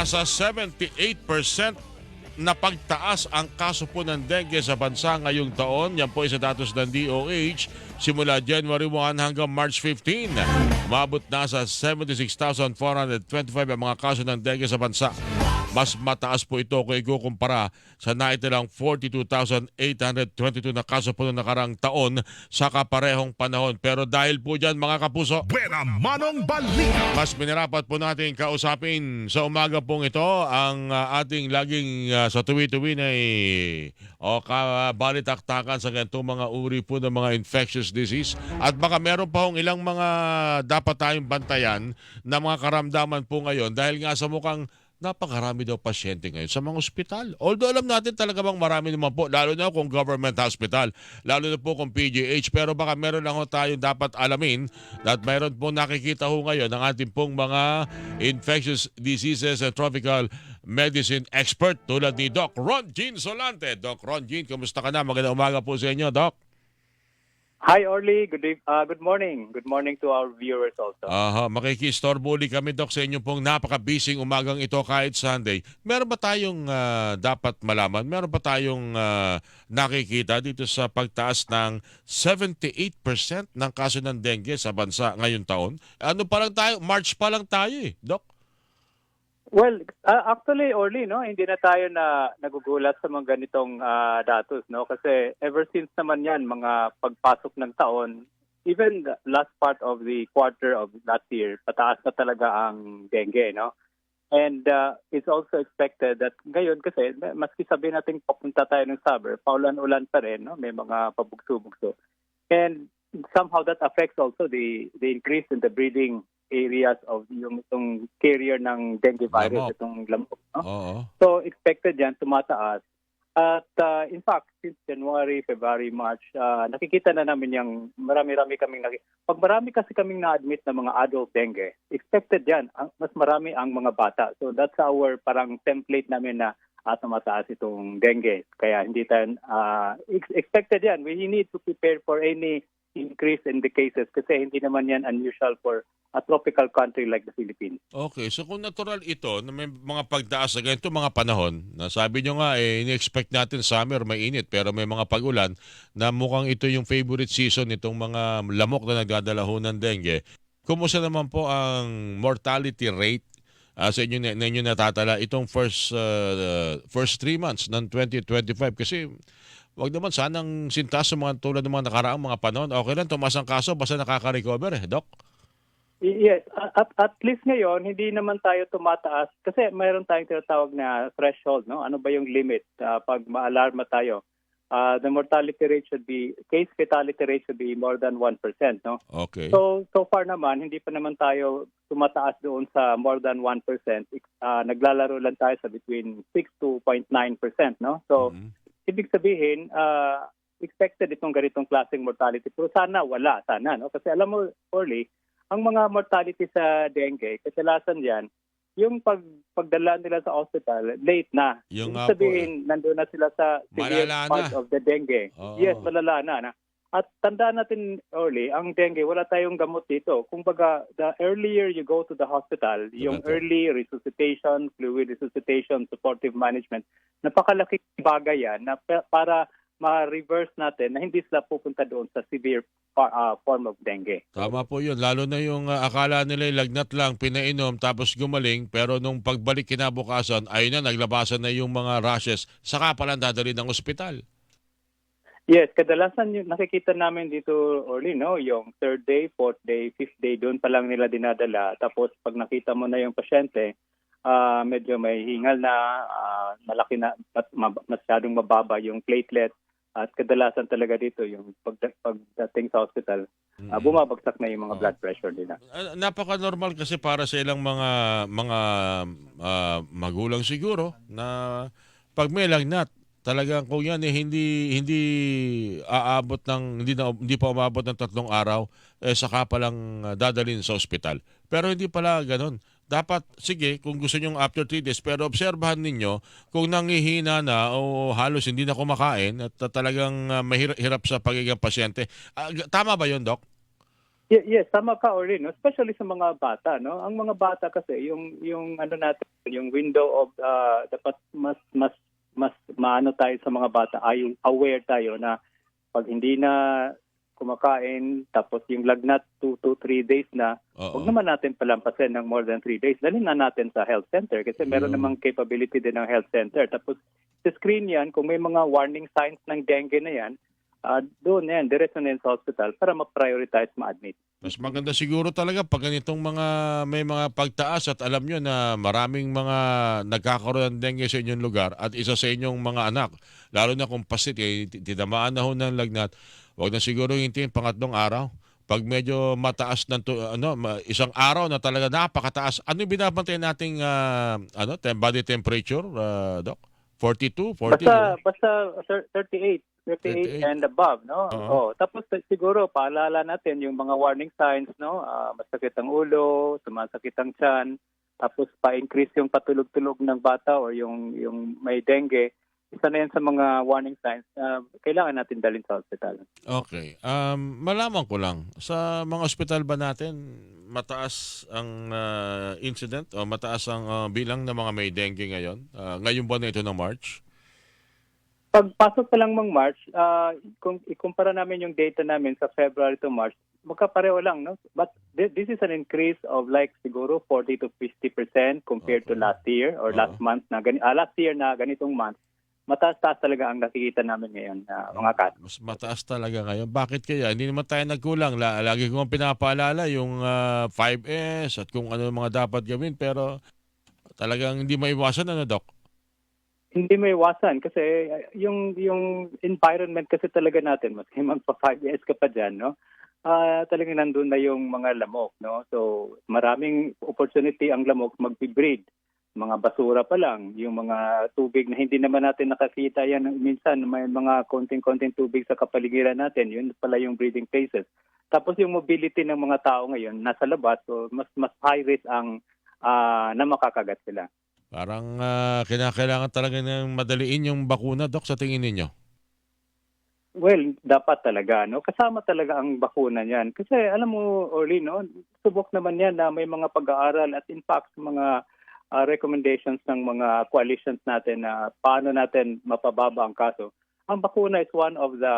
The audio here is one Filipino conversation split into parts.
Nasa 78% na pagtaas ang kaso po ng dengue sa bansa ngayong taon. Yan po ay datos ng DOH simula January 1 hanggang March 15. Umabot na sa 76,425 ang mga kaso ng dengue sa bansa. Mas mataas po ito kung ikukumpara sa naitilang 42,822 na kaso po noong nakarang taon sa kaparehong panahon. Pero dahil po dyan mga kapuso, Buena Manong Balita. mas minarapat po natin kausapin sa umaga pong ito ang uh, ating laging uh, sa tuwi-tuwi na eh, o kabalitaktakan sa ganitong mga uri po ng mga infectious disease at baka meron pa hong ilang mga dapat tayong bantayan na mga karamdaman po ngayon dahil nga sa mukhang napakarami daw pasyente ngayon sa mga ospital. Although alam natin talaga bang marami naman po, lalo na kung government hospital, lalo na po kung PGH, pero baka meron lang ho tayo dapat alamin at mayroon po nakikita ho ngayon ng ating pong mga infectious diseases and tropical medicine expert tulad ni Doc Ron Jean Solante. Doc Ron Jean, kumusta ka na? Magandang umaga po sa inyo, Doc. Hi, Orly. Good uh, good morning. Good morning to our viewers also. Aha, makikistorbo ulit kami, Doc, sa inyo pong napaka-busy umagang ito kahit Sunday. Meron ba tayong ah, dapat malaman? Meron ba tayong ah, nakikita dito sa pagtaas ng 78% ng kaso ng dengue sa bansa ngayong taon? Ano pa lang tayo? March pa lang tayo eh, Doc. Well, uh, actually, Orly, no, hindi na tayo na nagugulat sa mga ganitong uh, datos, no, kasi ever since naman 'yan mga pagpasok ng taon, even the last part of the quarter of last year, pataas na talaga ang dengue, no. And uh, it's also expected that ngayon kasi maski sabihin natin papunta tayo ng summer, paulan-ulan pa rin, no, may mga pabugso-bugso. And somehow that affects also the the increase in the breeding areas of yung itong carrier ng dengue virus, Lamok. itong lamok. No? Oo. So expected yan tumataas. At uh, in fact, since January, February, March, uh, nakikita na namin yung marami-rami kaming naki- Pag marami kasi kaming na-admit na mga adult dengue, expected yan. Ang- Mas marami ang mga bata. So that's our parang template namin na at tumataas itong dengue. Kaya hindi tayo uh, ex- expected yan. We need to prepare for any increase in the cases kasi hindi naman yan unusual for a tropical country like the Philippines. Okay, so kung natural ito na may mga pagtaas sa ganito mga panahon, na sabi nyo nga eh, ini-expect natin summer mainit pero may mga pagulan na mukhang ito yung favorite season nitong mga lamok na nagdadala ho ng dengue. Kumusta naman po ang mortality rate ah, sa inyo na, inyo natatala itong first uh, first three months ng 2025 kasi wag naman sanang sintas sa mga tulad ng mga nakaraang mga panahon. Okay lang, tumas ang kaso basta nakaka-recover eh, Doc. Yes, at, at least ngayon hindi naman tayo tumataas kasi mayroon tayong tinatawag na threshold, no? Ano ba yung limit ah, pag ma-alarma tayo? Ah, the mortality rate should be case fatality rate should be more than 1%, no? Okay. So so far naman hindi pa naman tayo tumataas doon sa more than 1%. Ah, naglalaro lang tayo sa between 6 to 0.9%, no? So Mhm. ibig sabihin, ah, expected itong ganitong klaseng mortality. Pero sana wala, sana. No? Kasi alam mo, Orly, ang mga mortality sa dengue, kasalasan yan, yung pag, pagdala nila sa hospital, late na. Yung Ibig nga po, sabihin, nandun na sila sa severe Malala part na. of the dengue. Oo. Yes, malala na. na. At tandaan natin, Orly, ang dengue, wala tayong gamot dito. Kung baga, the earlier you go to the hospital, yung better. early resuscitation, fluid resuscitation, supportive management, napakalaking bagay yan na pa- para ma-reverse natin na hindi sila pupunta doon sa severe ah, form of dengue. Tama po yun. Lalo na yung uh, akala nila lagnat lang, pinainom, tapos gumaling, pero nung pagbalik kinabukasan, ayun na, naglabasan na yung mga rashes, saka pala dadali ng ospital. Yes, kadalasan yung nakikita namin dito, Orly, no, yung third day, fourth day, fifth day, doon pa lang nila dinadala. Tapos pag nakita mo na yung pasyente, ah, medyo may hingal na, ah, malaki na, mas, masyadong mababa yung platelet. At kadalasan talaga dito yung pag, pagdating sa hospital, ah, bumabagsak na yung mga Oo. blood pressure nila. Uh, napaka-normal kasi para sa ilang mga mga ah, magulang siguro na pag may lagnat, talagang kung yan eh, hindi hindi aabot ng hindi na, hindi pa umabot ng tatlong araw eh saka pa lang dadalhin sa ospital. Pero hindi pala ganun. Dapat, sige, kung gusto nyo after 3 days, pero obserbahan ninyo kung nangihina na o halos hindi na kumakain at talagang ah, mahirap sa pagiging pasyente. G- tama ba yon Doc? Ye- Yes, tama ka Orly, no? Especially sa mga bata, no? Ang mga bata kasi yung yung ano natin, yung window of uh, dapat mas mas mas maano tayo sa mga bata ay aware tayo na pag hindi na kumakain tapos yung lagnat 2 to 3 days na Oo. Huwag naman natin palampasin ng more than 3 days. Dalhin na natin sa health center kasi meron namang capability din ng health center. Tapos sa screen yan, kung may mga warning signs ng dengue na yan, ah, doon yan, diretso na yan sa hospital para ma-prioritize ma-admit. Mas maganda siguro talaga pag ganitong mga may mga pagtaas at alam nyo na maraming mga nagkakaroon ng dengue sa inyong lugar at isa sa inyong mga anak, lalo na kung pasit, eh, tinamaan na ho ng lagnat, huwag na siguro hintayin pangatlong araw. Pag medyo mataas ng tu- ano, isang araw na talaga napakataas, ano yung binabantay nating ah, ano, tem- body temperature, ah, Doc? 42, 40? Basta, basta thir- 38, 38. 38 and above, no? Oo. Oh, tapos siguro paalala natin yung mga warning signs, no? Ah, masakit ang ulo, sumasakit ang tiyan, tapos pa-increase yung patulog-tulog ng bata or yung yung may dengue. Isa na yan sa mga warning signs na kailangan natin dalhin sa hospital. Okay. Um, malaman ko lang, sa mga ospital ba natin, mataas ang ah, incident o mataas ang ah, bilang ng mga may dengue ngayon? Ah, ngayon ba na ito ng March? Pagpasok pa lang ng March, ah, kung ikumpara namin yung data namin sa February to March, magkapareho lang, no? But thi- this is an increase of like siguro 40 to 50% compared to Okay. last year or Oo. last month na gani ah, last year na ganitong month. Mataas-taas talaga ang nakikita namin ngayon na mga kat. Mas mataas talaga ngayon. Bakit kaya? Hindi naman tayo nagkulang. La- Lagi kong pinapaalala yung ah, 5S at kung ano mga dapat gawin pero talagang hindi maiwasan ano, Doc? Hindi may iwasan kasi uh, yung yung environment kasi talaga natin maski magpa 5 years ka pa diyan no. Ah, talagang nandun na yung mga lamok no. So maraming opportunity ang lamok magbi-breed. Mga basura pa lang, yung mga tubig na hindi naman natin nakakita yan minsan may mga konting-konting tubig sa kapaligiran natin, yun pala yung breeding places. Tapos yung mobility ng mga tao ngayon nasa labas so mas mas high risk ang ah, na makakagat sila. Parang ah, kinakailangan talaga ng madaliin yung bakuna, Doc, sa tingin ninyo? Well, dapat talaga, no? Kasama talaga ang bakuna niyan. Kasi alam mo, Orly, no? Subok naman yan na may mga pag-aaral at in fact, mga ah, recommendations ng mga coalitions natin na paano natin mapababa ang kaso. Ang bakuna is one of the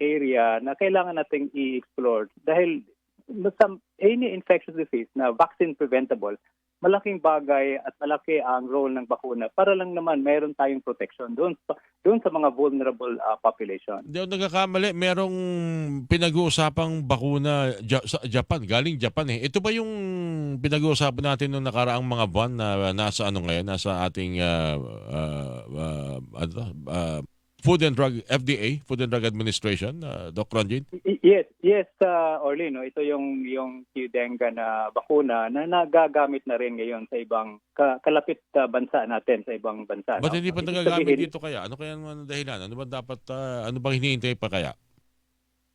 area na kailangan nating i-explore dahil sa any infectious disease na vaccine preventable, malaking bagay at malaki ang role ng bakuna para lang naman mayroon tayong protection doon doon sa mga vulnerable ah, population. Hindi ako nagkakamali. Merong pinag-uusapang bakuna Ja- sa Japan. Galing Japan eh. Ito ba yung pinag-uusapan natin noong nakaraang mga buwan na nasa ano ngayon? Nasa ating uh, uh, uh, to? Uh, Food and Drug, FDA, Food and Drug Administration, uh, Doc Ronjin? Yes, yes, uh, Orly, no? ito yung yung Qdenga na bakuna na nagagamit na rin ngayon sa ibang ka- kalapit uh, bansa natin sa ibang bansa. Ba't no? hindi pa nagagamit dito kaya? Ano kaya ang dahilan? Ano ba dapat, uh, ano bang hinihintay pa kaya?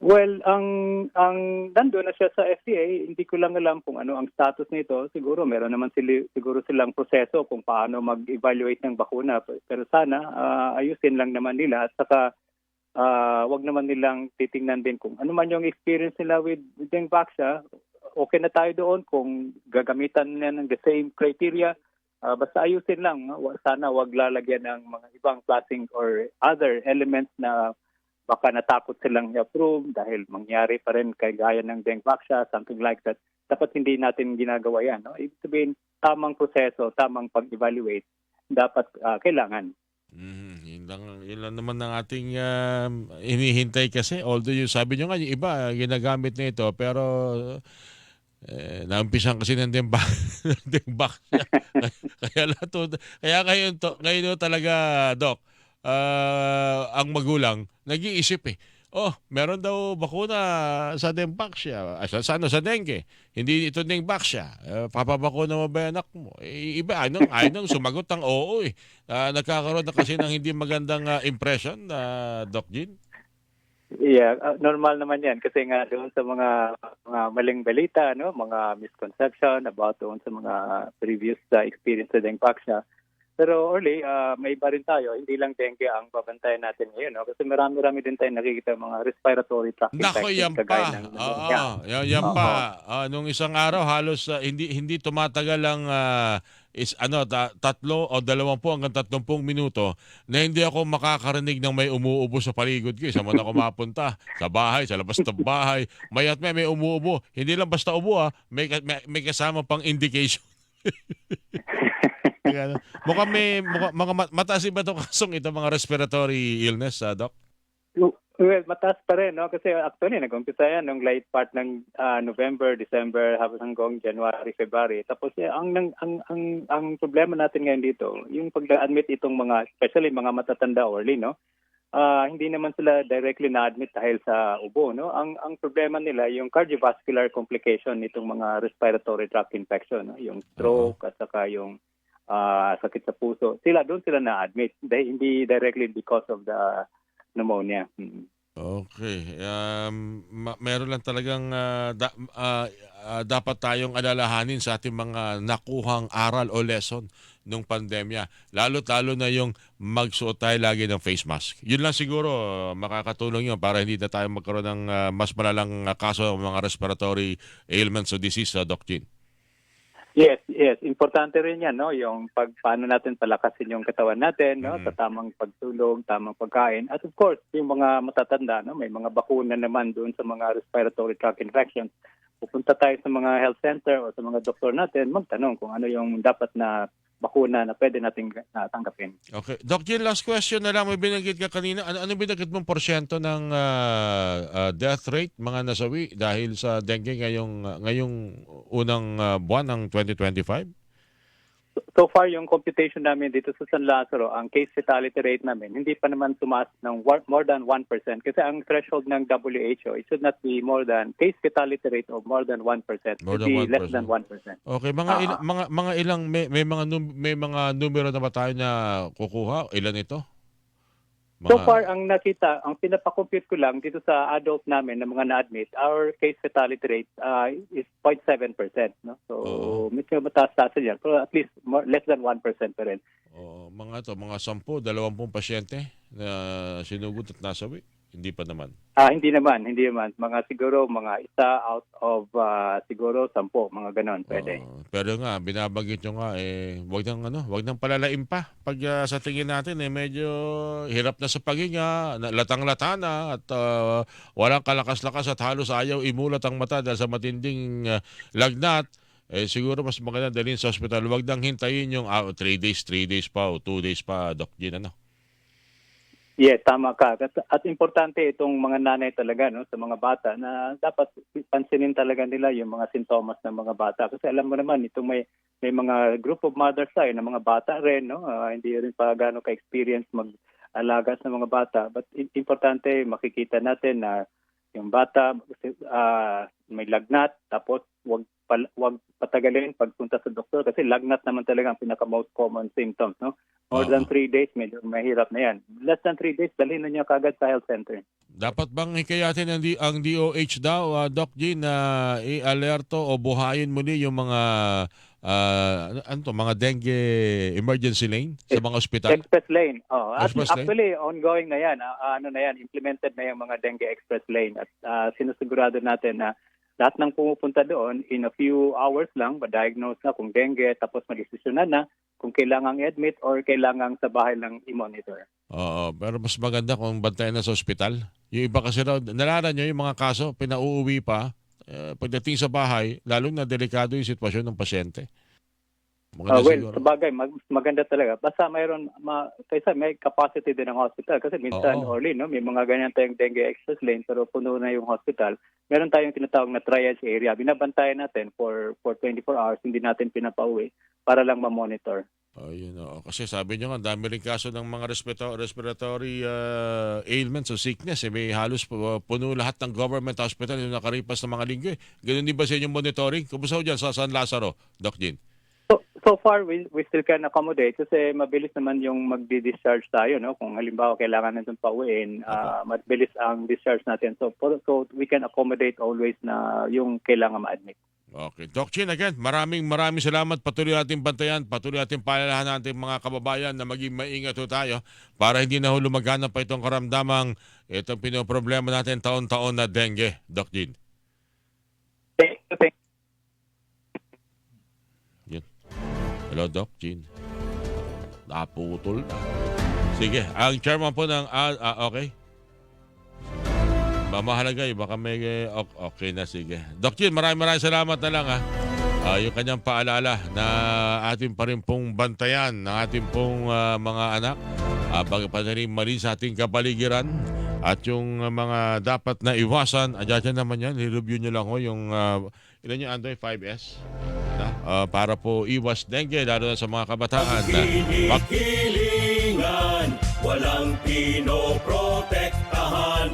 Well, ang ang nandoon na siya sa FDA, hindi ko lang alam kung ano ang status nito. Siguro meron naman sila, siguro silang proseso kung paano mag-evaluate ng bakuna. Pero sana ah, ayusin lang naman nila at saka ah, wag naman nilang titingnan din kung ano man yung experience nila with, with Dengvaxia. Okay na tayo doon kung gagamitan nila ng the same criteria. Ah, basta ayusin lang. Sana wag lalagyan ng mga ibang klaseng or other elements na baka natakot silang i-approve dahil mangyari pa rin kay gaya ng Dengvaxia, something like that. Dapat hindi natin ginagawa yan. No? Ibig sabihin, tamang proseso, tamang pag-evaluate, dapat ah, kailangan. Mm, yun lang, yun lang naman ang ating um, hinihintay kasi. Although yung sabi nyo nga, yung iba ginagamit na ito, pero eh, naumpisan kasi ng dembak, ng dembak kaya lahat kaya ngayon, to, ngayon to talaga, Doc, ah, ang magulang, nag-iisip eh. Oh, meron daw bakuna sa Dengbaxia. Ah, sa, sa, ano, sa dengue. Hindi ito Dengbaxia. Uh, papabakuna mo ba yung anak mo? Eh, iba, ano, ayaw nang sumagot ang oo eh. Ah, nagkakaroon na kasi ng hindi magandang ah, impression, na Doc Jean. Yeah, ah, normal naman yan kasi nga doon sa mga mga maling balita, no, mga misconception about doon sa mga previous ah, experience sa Dengvaxia, Pero Orly, ah, may iba rin tayo. Hindi lang dengue ang babantayan natin ngayon. No? Kasi marami-rami din tayo nakikita mga respiratory tract Nako, yan pa. ng Oo, pneumonia. yan, yan Oo. pa. Ah, nung isang araw halos ah, hindi hindi tumatagal ang ah, is ano ta- tatlo o dalawampu hanggang tatlumpung minuto na hindi ako makakarinig ng may umuubo sa paligid ko. Saan man ako mapunta? Sa bahay, sa labas ng bahay. Mayat may may umuubo. Hindi lang basta ubo ah, may, may, may kasama pang indication. Ano, mukhang may mukha, mga mat- mataas ba itong kasong ito mga respiratory illness, ah, Doc? Well, mataas pa rin, no? Kasi actually, nag-umpisa yan nung late part ng ah, November, December, habang hanggang January, February. Tapos, eh, ang, ang, ang, ang, ang problema natin ngayon dito, yung pag-admit itong mga, especially mga matatanda early, no? Ah, hindi naman sila directly na-admit dahil sa ubo, no? Ang, ang problema nila, yung cardiovascular complication nitong mga respiratory tract infection, no? Yung stroke at saka yung ah, sakit sa puso. Sila, doon sila na-admit. Dahil hindi directly because of the pneumonia. Mm. Okay. Um, meron lang talagang ah, da- ah, ah, dapat tayong alalahanin sa ating mga nakuhang aral o lesson nung pandemya. Lalo-talo na yung magsuot tayo lagi ng face mask. Yun lang siguro makakatulong yun para hindi na tayo magkaroon ng ah, mas malalang kaso ng mga respiratory ailments o disease, uh, Doc Jean. Yes, yes. Importante rin yan, no? Yung pag, paano natin palakasin yung katawan natin, no? Mm. Sa tamang pagtulog, tamang pagkain. At of course, yung mga matatanda, no? May mga bakuna naman doon sa mga respiratory tract infections. Pupunta tayo sa mga health center o sa mga doktor natin, magtanong kung ano yung dapat na bakuna na pwede nating uh, tanggapin. Okay. Doc Jean, last question na lang. May binanggit ka kanina. Ano, ano binanggit mong porsyento ng ah, ah, death rate, mga nasawi, dahil sa dengue ngayong, ngayong unang ah, buwan ng 2025? So, far, yung computation namin dito sa San Lazaro, ang case fatality rate namin, hindi pa naman tumaas ng more than 1%. Kasi ang threshold ng WHO, it should not be more than, case fatality rate of more than 1%. More It than should be less 1%. than 1%. Okay, mga Ah. il- mga mga ilang may, may mga num- may mga numero na ba tayo na kukuha? Ilan ito? So far, ang nakita, ang pinapakompute ko lang dito sa adult namin na mga na-admit, our case fatality rate uh, is 0.7%. No? So, Oo. medyo mataas-taas yan. Pero at least more, less than 1% pa rin. oh, mga to, mga 10, 20 pasyente na sinugod at nasawi. Hindi pa naman. Ah, hindi naman, hindi naman. Mga siguro, mga isa out of ah, siguro 10, mga ganon, pwede. Oo. pero nga binabanggit nyo nga eh wag nang ano, wag nang palalaim pa pag ah, sa tingin natin eh medyo hirap na sa paghinga, na- latang-lata na at ah, walang kalakas-lakas at halos ayaw imulat ang mata dahil sa matinding ah, lagnat. Eh siguro mas maganda dalhin sa ospital. Wag nang hintayin yung 3 days, 3 days pa o 2 days pa, Doc Gin, ano? Yes, tama ka. At, at importante itong mga nanay talaga no, sa mga bata na dapat pansinin talaga nila yung mga sintomas ng mga bata. Kasi alam mo naman, itong may, may mga group of mothers tayo na mga bata rin. No? Ah, hindi rin pa gano'ng ka-experience mag-alaga sa mga bata. But importante, makikita natin na yung bata ah, may lagnat, tapos wag, pal- wag patagalin pagpunta sa doktor kasi lagnat naman talaga ang pinaka most common symptoms. No? More Oo. than three days, medyo mahirap na yan. Less than three days, dalhin na niya kagad sa health center. Dapat bang hikayatin ang, D- ang DOH daw, ah, Doc G, na i-alerto o buhayin muli yung mga ah, ano, ano to, mga dengue emergency lane sa mga ospital? Express lane. Oh, at Express lane? actually, ongoing na yan. Ah, ano na yan, implemented na yung mga dengue express lane. At ah, sinusigurado natin na lahat ng pumupunta doon, in a few hours lang, ma-diagnose na kung dengue, tapos madesisyonan na kung kailangang i-admit or kailangang sa bahay lang i-monitor. Oo, pero mas maganda kung bantayan na sa ospital. Yung iba kasi raw, nalala nyo yung mga kaso, pinauuwi pa, eh, pagdating sa bahay, lalong na delikado yung sitwasyon ng pasyente. Maganda well, siguro. sa bagay, mag- maganda talaga. Basta mayroon, ma- kaysa may capacity din ng hospital. Kasi minsan, Oo. Orly, no, may mga ganyan tayong dengue express lane, pero puno na yung hospital. Meron tayong tinatawag na triage area. Binabantayan natin for for 24 hours, hindi natin pinapauwi para lang ma-monitor. Ayun, oo. Kasi sabi nyo nga, dami rin kaso ng mga respirato- respiratory ah, ailments o sickness. Eh, may halos pu- puno lahat ng government hospital yung nakaripas ng mga linggo. Eh. Ganun din ba sa inyong monitoring? Kumusta ho dyan sa San Lazaro, Doc Jean? So, so far, we, we still can accommodate kasi mabilis naman yung magdi-discharge tayo. No? Kung halimbawa kailangan natin pauwiin, ah, mabilis ang discharge natin. So, so we can accommodate always na yung kailangan ma-admit. Okay. Doc Chin, again, maraming maraming salamat. Patuloy natin bantayan, patuloy natin paalalahan natin mga kababayan na maging maingat tayo para hindi na ho lumaganap pa itong karamdamang itong pinoproblema natin taon-taon na dengue, Doc Chin. Thank you, thank Hello, Doc Chin. Naputol na. Sige, ang chairman po ng... ah, ah, okay. Mamahalaga eh, baka may... eh, ok- Okay na, sige. Doc Chin, maraming maraming salamat na lang ha. Ah, yung kanyang paalala na ating pa rin pong bantayan ng ating pong ah, mga anak. Uh, Pagpanarin mali sa ating kapaligiran at yung ah, mga dapat na iwasan. Adyan dyan naman yan. I-review nyo lang ho yung... Uh, ilan yung Andoy? 5S? Na, ah, para po iwas dengue lalo na sa mga kabataan. na Pag- Hinihilingan, walang pinoprotektahan.